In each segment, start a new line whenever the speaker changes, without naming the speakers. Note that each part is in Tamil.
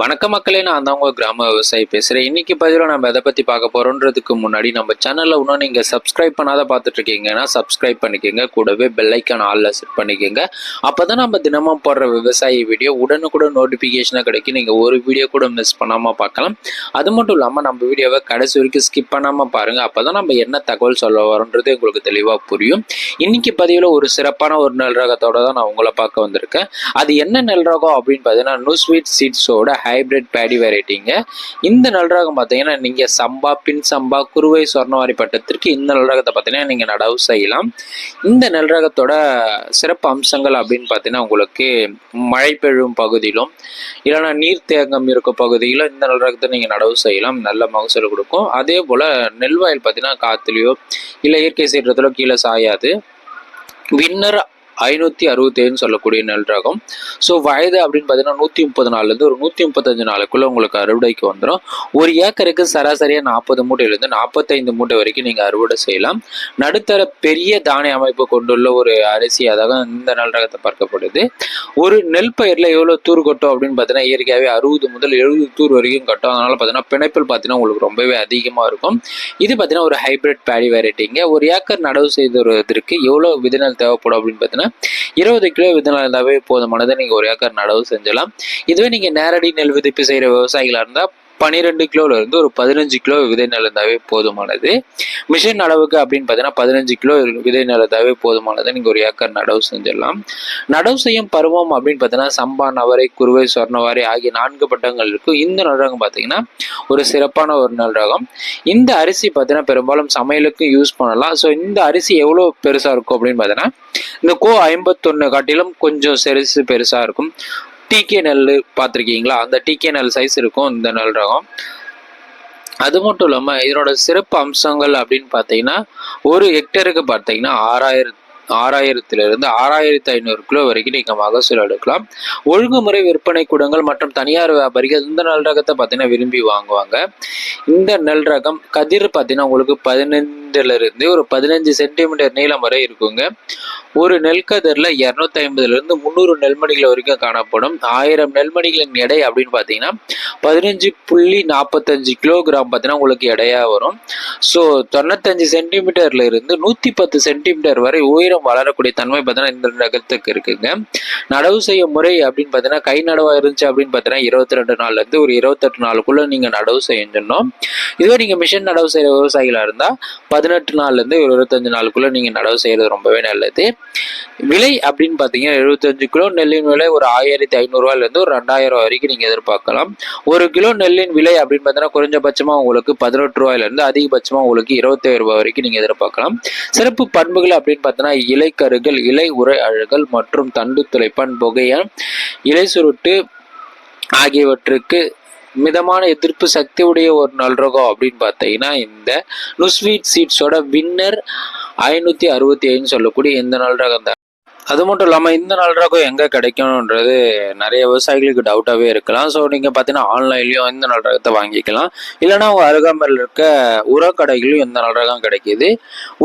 வணக்க மக்களே நான் தான் உங்க கிராம விவசாயி பேசுறேன். இன்னைக்கு பதிவில் நம்ம எதை பத்தி பார்க்க போறோன்றதுக்கு முன்னாடி நம்ம சேனல்ல இன்னும் நீங்க சப்ஸ்கிரைப் பண்ணாத பார்த்துட்டு இருக்கீங்கன்னா சப்ஸ்கிரைப் பண்ணிக்கோங்க. கூடவே பெல்லைக்கான் ஆல்ல செட் பண்ணிக்கோங்க. அப்பதான் நம்ம தினமும் போடுற விவசாய வீடியோ உடனுக்குடன் நோட்டிஃபிகேஷனாக கிடைக்கும். நீங்க ஒரு வீடியோ கூட மிஸ் பண்ணாம பார்க்கலாம். அது மட்டும் இல்லாம நம்ம வீடியோவை கடைசி வரைக்கும் ஸ்கிப் பண்ணாம பாருங்க. அப்பதான் நம்ம என்ன தகவல் சொல்ல வரோன்றது உங்களுக்கு தெளிவா புரியும். இன்னைக்கு பதிவில் ஒரு சிறப்பான ஒரு நெல் ரகத்தோட தான் நான் உங்களை பார்க்க வந்திருக்கேன். அது என்ன நெல் ரகம் அப்படின்னு பார்த்தீங்கன்னா நியூ ஸ்வீட் சீட்ஸோட ஹைபிரிட் பேடி வெரைட்டிங்க இந்த நெல் ரகம் பார்த்தீங்கன்னா நீங்கள் சம்பா பின் சம்பா குருவை சொர்ணவாரி பட்டத்திற்கு இந்த நெல் ரகத்தை பார்த்தீங்கன்னா நீங்கள் நடவு செய்யலாம். இந்த நெல் ரகத்தோட சிறப்பு அம்சங்கள் அப்படின்னு பார்த்தீங்கன்னா உங்களுக்கு மழை பெழும் பகுதியிலும் இல்லைன்னா நீர் தேங்கம் இருக்க பகுதியிலும் இந்த நெல் ரகத்தை நீங்கள் நடவு செய்யலாம். நல்ல மகசூல் கொடுக்கும். அதே போல் நெல் பார்த்தீங்கன்னா காற்றுலையோ இல்லை இயற்கை சீற்றத்திலோ கீழே சாயாது. வின்னர் ஐநூற்றி அறுபத்தேழுன்னு சொல்லக்கூடிய நெல் ரகம் ஸோ வயது அப்படின்னு பார்த்தீங்கன்னா நூற்றி முப்பது நாள்லேருந்து ஒரு நூற்றி முப்பத்தஞ்சு நாளுக்குள்ளே உங்களுக்கு அறுவடைக்கு வந்துடும் ஒரு ஏக்கருக்கு சராசரியாக நாற்பது மூட்டையிலேருந்து நாற்பத்தைந்து மூட்டை வரைக்கும் நீங்கள் அறுவடை செய்யலாம். நடுத்தர பெரிய தானிய அமைப்பு கொண்டுள்ள ஒரு அரிசி அதாக இந்த நெல் ரகத்தை பார்க்கப்படுது. ஒரு நெல் பயிரில் எவ்வளோ தூர் கொட்டும் அப்படின்னு பார்த்தீங்கன்னா இயற்கையாகவே அறுபது முதல் எழுபது தூர் வரைக்கும் கட்டும். அதனால் பார்த்தீங்கன்னா பிணைப்பில் பார்த்தீங்கன்னா உங்களுக்கு ரொம்பவே அதிகமாக இருக்கும். இது பார்த்தீங்கன்னா ஒரு ஹைபிரிட் பேடி வெரைட்டிங்க ஒரு ஏக்கர் நடவு செய்ததற்கு எவ்வளோ விதைநெல் தேவைப்படும் அப்படின்னு பார்த்தீங்கன்னா இருபது கிலோ விதைநெல் இருந்தாவே போதுமானதை நீங்கள் ஒரு ஏக்கர் நடவு செஞ்சலாம். இதுவே நீங்கள் நேரடி நெல் விதிப்பு செய்கிற விவசாயிகளாக இருந்தால் பன்னிரெண்டு கிலோலேருந்து ஒரு பதினஞ்சு கிலோ விதை நலந்தாவே போதுமானது. மிஷின் அளவுக்கு அப்படின்னு பார்த்தீங்கன்னா பதினஞ்சு கிலோ விதை நெல் போதுமானது. நீங்கள் ஒரு ஏக்கர் நடவு செஞ்சிடலாம். நடவு செய்யும் பருவம் அப்படின்னு பார்த்தீங்கன்னா சம்பா நவரை குருவை சொர்ணவாரி ஆகிய நான்கு பட்டங்கள் இருக்கும். இந்த நெல் பார்த்தீங்கன்னா ஒரு சிறப்பான ஒரு நெல் ரகம் இந்த அரிசி பார்த்தீங்கன்னா பெரும்பாலும் சமையலுக்கும் யூஸ் பண்ணலாம். ஸோ இந்த அரிசி எவ்வளோ பெருசாக இருக்கும் அப்படின்னு பார்த்தீங்கன்னா இந்த கோ ஐம்பத்தொன்று காட்டிலும் கொஞ்சம் செரிசு பெருசாக இருக்கும். டிகே நெல் பார்த்துருக்கீங்களா? அந்த டிகே நெல் சைஸ் இருக்கும் இந்த நெல் ரகம். அது மட்டும் இல்லாமல் இதனோட சிறப்பு அம்சங்கள் அப்படின்னு பார்த்தீங்கன்னா ஒரு ஹெக்டருக்கு பார்த்தீங்கன்னா ஆறாயிரத்து ஆறாயிரத்திலிருந்து ஆறாயிரத்தி ஐநூறு கிலோ வரைக்கும் நீங்கள் மகசூல் எடுக்கலாம். ஒழுங்குமுறை விற்பனை கூடங்கள் மற்றும் தனியார் வியாபாரிகள் இந்த நெல் ரகத்தை பார்த்தீங்கன்னா விரும்பி வாங்குவாங்க. இந்த நெல் ரகம் கதிர் பார்த்தீங்கன்னா உங்களுக்கு பதினஞ்சு சென்டிமீட்டர்லேருந்து ஒரு பதினஞ்சு சென்டிமீட்டர் நீளம் வரை இருக்குங்க. ஒரு நெல்கதிரில் இரநூத்தி ஐம்பதுல இருந்து முந்நூறு நெல்மணிகள் வரைக்கும் காணப்படும். ஆயிரம் நெல்மணிகளின் எடை அப்படின்னு பார்த்தீங்கன்னா பதினஞ்சு புள்ளி நாற்பத்தஞ்சு கிலோகிராம் பார்த்தீங்கன்னா உங்களுக்கு எடையா வரும். ஸோ தொண்ணூத்தஞ்சு சென்டிமீட்டர்ல இருந்து நூற்றி பத்து சென்டிமீட்டர் வரை உயரம் வளரக்கூடிய தன்மை பார்த்தீங்கன்னா இந்த நகரத்துக்கு இருக்குங்க. நடவு செய்யும் முறை அப்படின்னு பார்த்தீங்கன்னா கை நடவா இருந்துச்சு அப்படின்னு பார்த்தீங்கன்னா இருபத்தி ரெண்டு நாள்ல இருந்து ஒரு இருபத்தெட்டு நாளுக்குள்ள நீங்க நடவு செய்யணும் இதுவே நீங்க மிஷின் நடவு செய்யற விவசாயிகளா இருந்தா பதினெட்டு நாள்லேருந்து ஒரு இருபத்தஞ்சு நாளுக்குள்ளே நீங்கள் நடவு செய்கிறது ரொம்பவே நல்லது. விலை அப்படின்னு பார்த்தீங்கன்னா எழுபத்தஞ்சு கிலோ நெல்லின் விலை ஒரு ஆயிரத்தி ஐநூறுரூவாலேருந்து ஒரு ரெண்டாயிரம் வரைக்கும் நீங்கள் எதிர்பார்க்கலாம். ஒரு கிலோ நெல்லின் விலை அப்படின்னு பார்த்தீங்கன்னா குறைஞ்சபட்சமாக உங்களுக்கு பதினெட்டு ரூபாயிலேருந்து அதிகபட்சமாக உங்களுக்கு இருபத்தேழு ரூபாய் வரைக்கும் நீங்கள் எதிர்பார்க்கலாம். சிறப்பு பண்புகள் அப்படின்னு பார்த்தீங்கன்னா இலைக்கருகள் இலை உரை அழுகல் மற்றும் தண்டு துளைப்பான் புகையன் இலை சுருட்டு ஆகியவற்றுக்கு மிதமான எதிர்ப்பு சக்தி உடைய ஒரு நல்ரகம் அப்படின்னு பார்த்தீங்கன்னா இந்த நுஸ்வீட் சீட்ஸோட வின்னர் ஐநூற்றி அறுபத்தி ஏழுன்னு சொல்லக்கூடிய இந்த நல்ரகம் தான். அது மட்டும் இல்லாமல் இந்த நாள் ரகம் எங்கே கிடைக்கணுன்றது நிறைய விவசாயிகளுக்கு டவுட்டாகவே இருக்கலாம். ஸோ நீங்கள் பார்த்தீங்கன்னா ஆன்லைன்லேயும் இந்த நல்ரகத்தை வாங்கிக்கலாம். இல்லைன்னா உங்கள் அருகாமையில் இருக்க உரக்கடைகளையும் இந்த நாள் ரகம் கிடைக்கிது.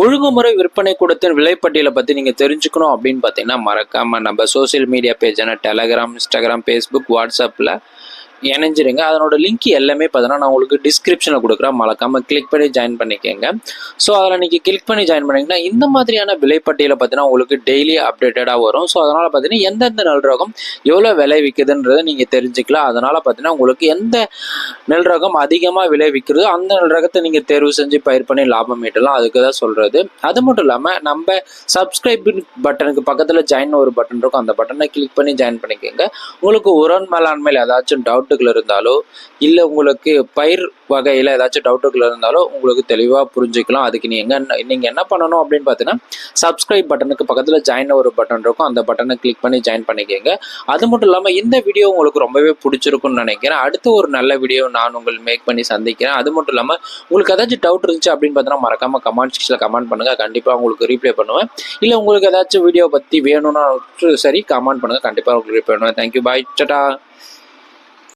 ஒழுங்குமுறை விற்பனை கூடத்தின் விலைப்பட்டியலை பற்றி நீங்கள் தெரிஞ்சுக்கணும் அப்படின்னு பார்த்தீங்கன்னா மறக்காமல் நம்ம சோஷியல் மீடியா பேஜான டெலகிராம் இன்ஸ்டாகிராம் ஃபேஸ்புக் வாட்ஸ்அப்பில் இணைஞ்சிருங்க. அதனோட லிங்க் எல்லாமே பார்த்தோன்னா நான் உங்களுக்கு டிஸ்கிரிப்ஷனில் கொடுக்குறேன். மறக்காமல் கிளிக் பண்ணி ஜாயின் பண்ணிக்கோங்க. ஸோ அதில் நீங்கள் கிளிக் பண்ணி ஜாயின் பண்ணிங்கன்னா இந்த மாதிரியான விலைப்பட்டியலை பார்த்தீங்கன்னா உங்களுக்கு டெய்லி அப்டேட்டடாக வரும். ஸோ அதனால் பார்த்தீங்கன்னா எந்தெந்த நெல் ரகம் எவ்வளோ விலை விற்குதுன்றதை நீங்கள் தெரிஞ்சுக்கலாம். அதனால் பார்த்தீங்கன்னா உங்களுக்கு எந்த நெல் ரகம் அதிகமாக விலை விற்கிறதோ அந்த நெல் ரகத்தை நீங்கள் தேர்வு செஞ்சு பயிர் பண்ணி லாபம் ஈட்டலாம். அதுக்கு தான் சொல்கிறது அது மட்டும் இல்லாமல் நம்ம சப்ஸ்கிரைப் பட்டனுக்கு பக்கத்தில் ஜாயின் ஒரு பட்டன் இருக்கும். அந்த பட்டனை கிளிக் பண்ணி ஜாயின் பண்ணிக்கோங்க. உங்களுக்கு உரன் மேலாண்மையில் ஏதாச்சும் டவுட் டவுட்டுகள் இருந்தாலோ இல்லை உங்களுக்கு பயிர் வகையில் ஏதாச்சும் டவுட்டுகள் இருந்தாலோ உங்களுக்கு தெளிவாக புரிஞ்சுக்கலாம். அதுக்கு நீங்கள் நீங்கள் என்ன பண்ணணும் அப்படின்னு பார்த்தீங்கன்னா சப்ஸ்கிரைப் பட்டனுக்கு பக்கத்தில் ஜாயின் ஒரு பட்டன் இருக்கும். அந்த பட்டனை கிளிக் பண்ணி ஜாயின் பண்ணிக்கோங்க. அது மட்டும் இல்லாமல் இந்த வீடியோ உங்களுக்கு ரொம்பவே பிடிச்சிருக்கும்னு நினைக்கிறேன். அடுத்து ஒரு நல்ல வீடியோ நான் உங்களுக்கு மேக் பண்ணி சந்திக்கிறேன். அது மட்டும் இல்லாமல் உங்களுக்கு ஏதாச்சும் டவுட் இருந்துச்சு அப்படின்னு பார்த்தீங்கன்னா மறக்காமல் கமெண்ட் செக்ஷனில் கமெண்ட் பண்ணுங்கள் கண்டிப்பாக உங்களுக்கு ரீப்ளை பண்ணுவேன். இல்லை உங்களுக்கு ஏதாச்சும் வீடியோ பற்றி வேணும்னா சரி கமெண்ட் பண்ணுங்கள் கண்டிப்பாக உங்களுக்கு ரீப்ளை பண்ணுவேன். Thank you bye சட்டா